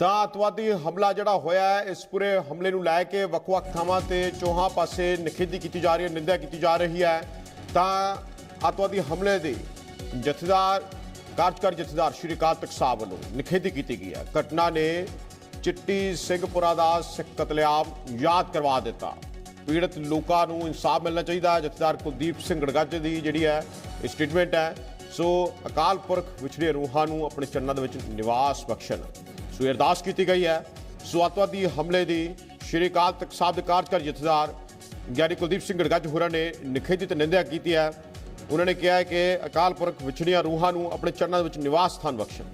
ਤਾਂ ਅਤਵਾਦੀ ਹਮਲਾ ਜਿਹੜਾ ਹੋਇਆ ਹੈ, ਇਸ ਪੂਰੇ ਹਮਲੇ ਨੂੰ ਲੈ ਕੇ ਵੱਖ-ਵੱਖ ਥਾਵਾਂ ਤੇ ਚੋਹਾਂ ਪਾਸੇ ਨਿਖੇਧੀ ਕੀਤੀ ਜਾ ਰਹੀ ਹੈ ਨਿੰਦਾ ਕੀਤੀ ਜਾ ਰਹੀ ਹੈ। ਤਾਂ ਅਤਵਾਦੀ ਹਮਲੇ ਦੇ ਜਥੇਦਾਰ, ਕਾਰਜਕਾਰੀ ਜਥੇਦਾਰ ਸ਼੍ਰੀ ਅਕਾਲ ਤਖਤ ਸਾਹਿਬ ਵੱਲੋਂ ਨਿਖੇਧੀ ਕੀਤੀ ਗਈ ਹੈ। ਘਟਨਾ ਨੇ ਚਿੱਟੀ ਸਿੰਘਪੁਰਾ ਦਾ ਸਿੱਖ ਕਤਲੇਆਮ ਯਾਦ ਕਰਵਾ ਦਿੱਤਾ। ਪੀੜਤ ਲੋਕਾਂ ਨੂੰ ਇਨਸਾਫ ਮਿਲਣਾ ਚਾਹੀਦਾ ਹੈ। ਜਥੇਦਾਰ ਕੁਲਦੀਪ ਸਿੰਘ ਗੜਗੱਜ ਦੀ ਜਿਹੜੀ ਹੈ, ਇਹ ਸਟੇਟਮੈਂਟ ਹੈ। ਸੋ ਅਕਾਲ ਪੁਰਖ ਵਿਛੜੇ ਰੂਹਾਂ ਨੂੰ ਆਪਣੇ ਚਰਨਾਂ ਦੇ ਵਿੱਚ ਨਿਵਾਸ ਬਖਸ਼ਣ। ਸੋ ਅਰਦਾਸ ਕੀਤੀ ਗਈ ਹੈ। ਸੋ ਅੱਤਵਾਦੀ ਹਮਲੇ ਦੀ ਸ਼੍ਰੀ ਅਕਾਲ ਤਖਤ ਸਾਹਿਬ ਦੇ ਕਾਰਜਕਾਰੀ ਜਥੇਦਾਰ ਗਿਆਨੀ ਕੁਲਦੀਪ ਸਿੰਘ ਗੜਗੱਜ ਹੋਰਾਂ ਨੇ ਨਿਖੇਧਿਤ ਨਿੰਦਿਆ ਕੀਤੀ ਹੈ। ਉਹਨਾਂ ਨੇ ਕਿਹਾ ਹੈ ਕਿ ਅਕਾਲ ਪੁਰਖ ਵਿਛੜੀਆਂ ਰੂਹਾਂ ਨੂੰ ਆਪਣੇ ਚਰਨਾਂ ਦੇ ਵਿੱਚ ਨਿਵਾਸ ਸਥਾਨ ਬਖਸ਼ਣ।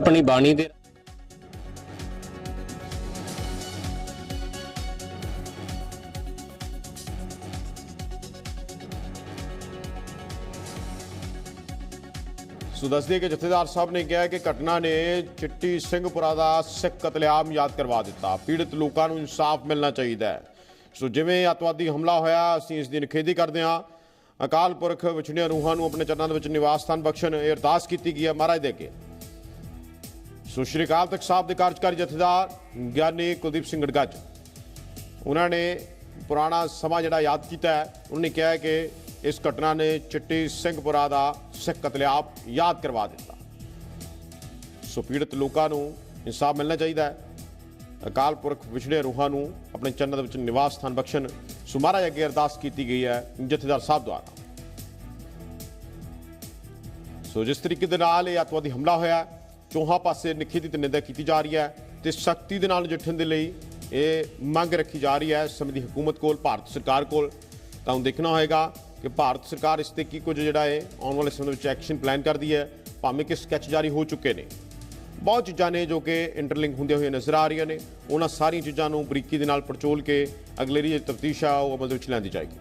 ਆਪਣੀ ਬਾਣੀ ਦੇ ਸੋ ਦੱਸਦੇ ਕਿ ਜਥੇਦਾਰ ਸਾਹਿਬ ਨੇ ਕਿਹਾ ਕਿ ਘਟਨਾ ਨੇ ਚਿੱਟੀ ਸਿੰਘਪੁਰਾ ਦਾ ਸਿੱਖ ਕਤਲੇਆਮ ਯਾਦ ਕਰਵਾ ਦਿੱਤਾ। ਪੀੜਤ ਲੋਕਾਂ ਨੂੰ ਇਨਸਾਫ ਮਿਲਣਾ ਚਾਹੀਦਾ ਹੈ। ਸੋ ਜਿਵੇਂ ਅੱਤਵਾਦੀ ਹਮਲਾ ਹੋਇਆ, ਅਸੀਂ ਇਸ ਦੀ ਨਿਖੇਧੀ ਕਰਦੇ ਹਾਂ। ਅਕਾਲ ਪੁਰਖ ਵਿਛੜੀਆਂ ਰੂਹਾਂ ਨੂੰ ਆਪਣੇ ਚਰਨਾਂ ਦੇ ਵਿੱਚ ਨਿਵਾਸ ਸਥਾਨ ਬਖਸ਼ਣ ਇਹ ਅਰਦਾਸ ਕੀਤੀ ਗਈ ਹੈ ਮਹਾਰਾਜ ਦੇ ਕੇ ਸੋ ਸ਼੍ਰੀ ਅਕਾਲ ਤਖਤ ਸਾਹਿਬ ਦੇ ਕਾਰਜਕਾਰੀ ਜਥੇਦਾਰ ਗਿਆਨੀ ਕੁਲਦੀਪ ਸਿੰਘ ਗੜਗੱਜ, ਉਹਨਾਂ ਨੇ ਪੁਰਾਣਾ ਸਮਾਂ ਜਿਹੜਾ ਯਾਦ ਕੀਤਾ ਹੈ, ਉਹਨਾਂ ਨੇ ਕਿਹਾ ਕਿ ਇਸ ਘਟਨਾ ਨੇ ਚਿੱਟੀ ਸਿੰਘਪੁਰਾ ਦਾ ਸਿੱਖ ਕਤਲੇਆਮ ਯਾਦ ਕਰਵਾ ਦਿੱਤਾ। ਸੋ ਪੀੜਤ ਲੋਕਾਂ ਨੂੰ ਇਨਸਾਫ ਮਿਲਣਾ ਚਾਹੀਦਾ ਹੈ। ਅਕਾਲ ਪੁਰਖ ਵਿਛੜੇ ਰੂਹਾਂ ਨੂੰ ਆਪਣੇ ਚੰਨ ਦੇ ਵਿੱਚ ਨਿਵਾਸ ਸਥਾਨ ਬਖਸ਼ਣ ਸੁਮਾਰਾ ਅੱਗੇ ਅਰਦਾਸ ਕੀਤੀ ਗਈ ਹੈ ਜਥੇਦਾਰ ਸਾਹਿਬ ਦੁਆਰਾ। ਸੋ ਜਿਸ ਤਰੀਕੇ ਦੇ ਨਾਲ ਇਹ ਅੱਤਵਾਦੀ ਹਮਲਾ ਹੋਇਆ, ਚੋਹਾਂ ਪਾਸੇ ਨਿਖੇਧੀ ਤੇ ਨਿੰਦਾ ਕੀਤੀ ਜਾ ਰਹੀ ਹੈ ਤੇ ਸਖਤੀ ਦੇ ਨਾਲ ਨਜਿੱਠਣ ਦੇ ਲਈ ਇਹ ਮੰਗ ਰੱਖੀ ਜਾ ਰਹੀ ਹੈ ਸਮੇਂ ਦੀ ਹਕੂਮਤ ਕੋਲ, ਭਾਰਤ ਸਰਕਾਰ ਕੋਲ। ਤਾਂ ਹੁਣ ਦੇਖਣਾ ਹੋਏਗਾ ਕਿ ਭਾਰਤ ਸਰਕਾਰ ਇਸ ਤੇ ਕੀ ਕੁਝ ਜਿਹੜਾ ਹੈ ਆਉਣ ਵਾਲੇ ਸਮੇਂ ਦੇ ਵਿੱਚ ਐਕਸ਼ਨ ਪਲਾਨ ਕਰਦੀ ਹੈ, ਭਾਵੇਂ ਕਿ ਸਕੈਚ ਜਾਰੀ ਹੋ ਚੁੱਕੇ ਨੇ। ਬਹੁਤ ਚੀਜ਼ਾਂ ਨੇ ਜੋ ਕਿ ਇੰਟਰਲਿੰਕ ਹੁੰਦੇ ਹੋਏ ਨਜ਼ਰ ਆ ਰਹੀਆਂ ਨੇ, ਉਹਨਾਂ ਸਾਰੀਆਂ ਚੀਜ਼ਾਂ ਨੂੰ ਬਰੀਕੀ ਦੇ ਨਾਲ ਪੜਚੋਲ ਕੇ ਅਗਲੇਰੀ ਜਿਹੜੀ ਤਫਤੀਸ਼ ਆ, ਉਹ ਅਮਲ ਦੇ ਵਿੱਚ ਲਿਆਂਦੀ ਜਾਏਗੀ।